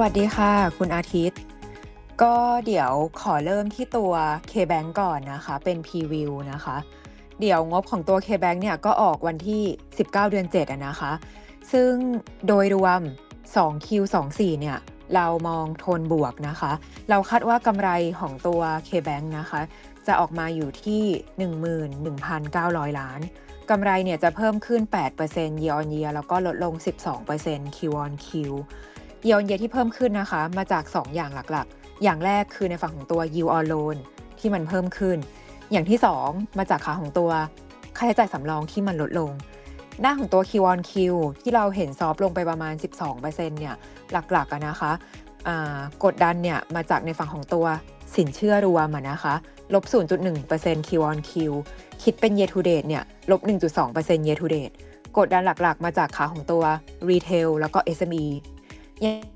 วัสดีค่ะ คุณอาทิตย์ ก็เดี๋ยวขอเริ่มที่ตัว KBank ก่อนนะคะ เป็น Preview นะคะ เดี๋ยวงบของตัว KBank เนี่ยก็ออกวันที่ 19 เดือน7อะนะคะ ซึ่งโดยรวม 2Q24 เนี่ย เรามองโทนบวกนะคะ เราคาดว่ากำไรของตัว KBank นะคะ จะออกมาอยู่ที่ 11,900 ล้านกำไรเนี่ยจะเพิ่มขึ้น 8% year on year แล้วก็ลดลง 12% Q on Q เยีย on year ที่เพิ่มขึ้นนะคะ มาจาก 2 อย่างหลักๆ อย่างแรกคือในฝั่งของตัว yield on loan ที่มันเพิ่มขึ้น อย่างที่ 2 มาจากขาของตัวค่าใช้จ่ายสำรองที่มันลดลง หน้าของตัว Q on Q ที่เราเห็นซอฟลงไปประมาณ 12%เนี่ยหลักๆะนะคะกดดันเนี่ยมาจากในฝั่งของตัวสินเชื่อรวมนะคะลบ 0.1% Q on Q คิดเป็น year to date เนี่ยลบ 1.2% year to date กดดันหลักๆ มาจากขาของตัว retail แล้วก็ SME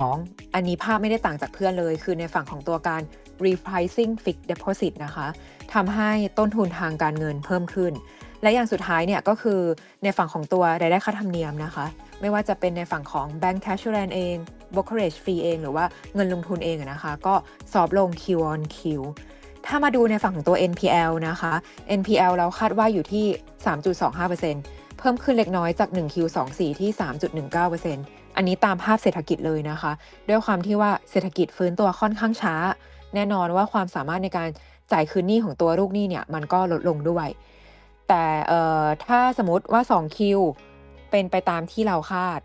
สองอันนี้ภาพไม่ได้ต่างจากเพื่อนเลย คือในฝั่งของตัวการ repricing fixed deposit นะคะทำให้ต้นทุนทางการเงินเพิ่มขึ้น และอย่างสุดท้ายเนี่ยก็คือในฝั่งของตัวรายได้ค่าธรรมเนียมนะคะ ไม่ว่าจะเป็นในฝั่งของ bank cash assurance เอง brokerage fee เอง หรือว่าเงินลงทุนเองนะคะ ก็สอบลง Q on Q ถ้ามาดูในฝั่งของตัว NPL นะคะ NPL เราคาดว่าอยู่ที่ 3.25%เพิ่มขึ้นเล็กน้อยจาก 1Q24 ที่ 3.19% อันนี้ตามภาพเศรษฐกิจเลยนะคะ ด้วยความที่ว่าเศรษฐกิจฟื้นตัวค่อนข้างช้า แน่นอนว่าความสามารถในการจ่ายคืนหนี้ของตัวลูกหนี้เนี่ยมันก็ลดลงด้วย แต่ถ้าสมมติว่า 2Q เป็นไปตามที่เราคาด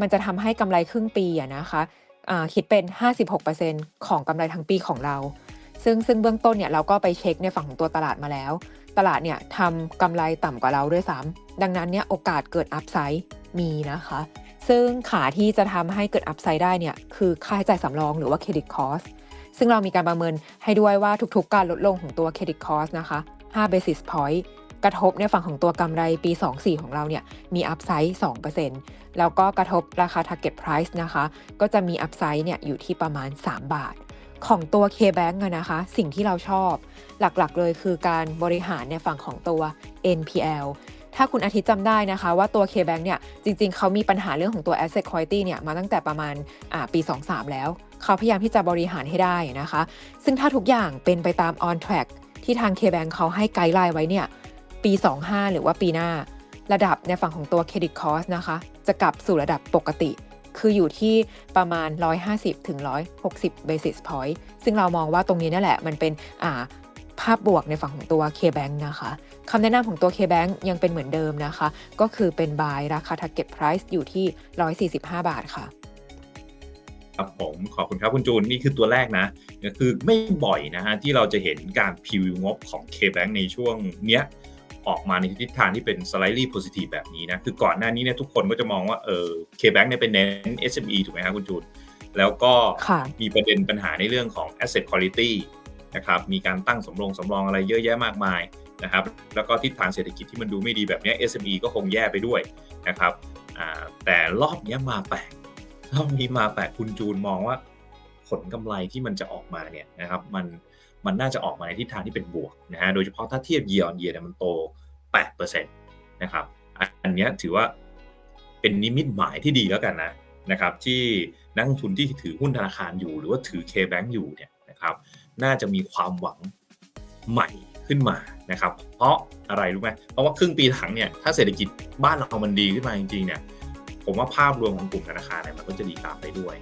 มันจะทำให้กำไรครึ่งปีอะนะคะอ่าคิดเป็น 56%ของกำไรทั้งปีของเรา ซึ่งซึ่งเบื้องต้นเนี่ยเราก็ไปเช็คในฝั่งของตัวตลาดมาแล้ว ตลาดเนี่ยทำกำไรต่ำกว่าเราด้วยซ้ำดังนั้นเนี่ยโอกาสเกิดอัพไซด์มีนะคะ ซึ่งขาที่จะทำให้เกิดอัพไซด์ได้เนี่ยคือค่าใช้จ่ายสำรองหรือว่าเครดิตคอสซึ่งเรามีการประเมินให้ด้วยว่าทุกๆ การลดลงของตัวเครดิตคอสนะคะ5 basis point กระทบในฝั่งของตัวกำไรปี 24 ของเราเนี่ยมีอัพไซด์2%แล้วก็กระทบราคา target price นะคะ ก็จะมีอัพไซด์เนี่ยอยู่ที่ประมาณ 3 บาท ของตัว K-Bank นะคะ สิ่งที่เราชอบ หลักๆเลยคือการบริหารในฝั่งของตัว NPL ถ้าคุณอาทิตย์จำได้นะคะว่าตัว K-Bank เนี่ยจริงๆ เขามีปัญหาเรื่องของตัว asset quality เนี่ยมาตั้งแต่ประมาณปี 23 แล้ว เขาพยายามที่จะบริหารให้ได้นะคะ ซึ่งถ้าทุกอย่างเป็นไปตาม on track ที่ทาง K-Bank เขาให้ไกด์ไลน์ไว้เนี่ยปี 25 หรือว่าปีหน้า ระดับในฝั่งของตัว credit cost นะคะ จะกลับสู่ระดับปกติคืออยู่ที่ประมาณ 150ถึง160 basis point ซึ่งเรามองว่าตรงนี้นั่นแหละ มันเป็น ภาพบวกในฝั่งของตัว K-Bank นะคะคำแนะนำของตัว K-Bank ยังเป็นเหมือนเดิมนะคะ ก็คือเป็น buy ราคา target price อยู่ที่ 145 บาทค่ะ ครับผมขอบคุณครับคุณจูน นี่คือตัวแรกนะก็คือไม่บ่อยนะฮะที่เราจะเห็นการพรีวิวงบของ K-Bank ในช่วงเนี้ยออกมาในทิศทางที่เป็น slightly positive แบบนี้นะ คือก่อนหน้านี้เนี่ยทุกคนก็จะมองว่าเออ K-Bank เนี่ยเป็นเน้น SME ถูกไหมครับคุณจูน แล้วก็ค่ะมีประเด็นปัญหาในเรื่องของ asset quality นะครับมีการตั้งสำรองสำรองอะไรเยอะแยะมากมายนะครับแล้วก็ทิศทางเศรษฐกิจที่มันดูไม่ดีแบบนี้ SME ก็คงแย่ไปด้วยนะครับแต่รอบนี้มาแปลกรอบนี้มาแปลกคุณจูนมองว่า ผลกำไรที่มันจะออกมาเนี่ยนะครับมันมันน่าจะออกมาในทิศทางที่เป็นบวกนะฮะโดยเฉพาะถ้าเทียบ year on year เนี่ยมันโต 8%นะครับอันนี้ถือว่าเป็นนิมิตหมายที่ดีแล้วกันนะนะครับที่นักลงทุนที่ถือหุ้นธนาคารอยู่ หรือว่าถือ K-Bank อยู่เนี่ย น่าจะมีความหวังใหม่ขึ้นมานะครับ เพราะอะไรรู้ไหมเพราะว่าครึ่งปีหลังเนี่ยถ้าเศรษฐกิจบ้านเรามันดีขึ้นมาจริงๆเนี่ยผมว่าภาพรวมของกลุ่มธนาคารเนี่ยมันก็จะดีตามไปด้วย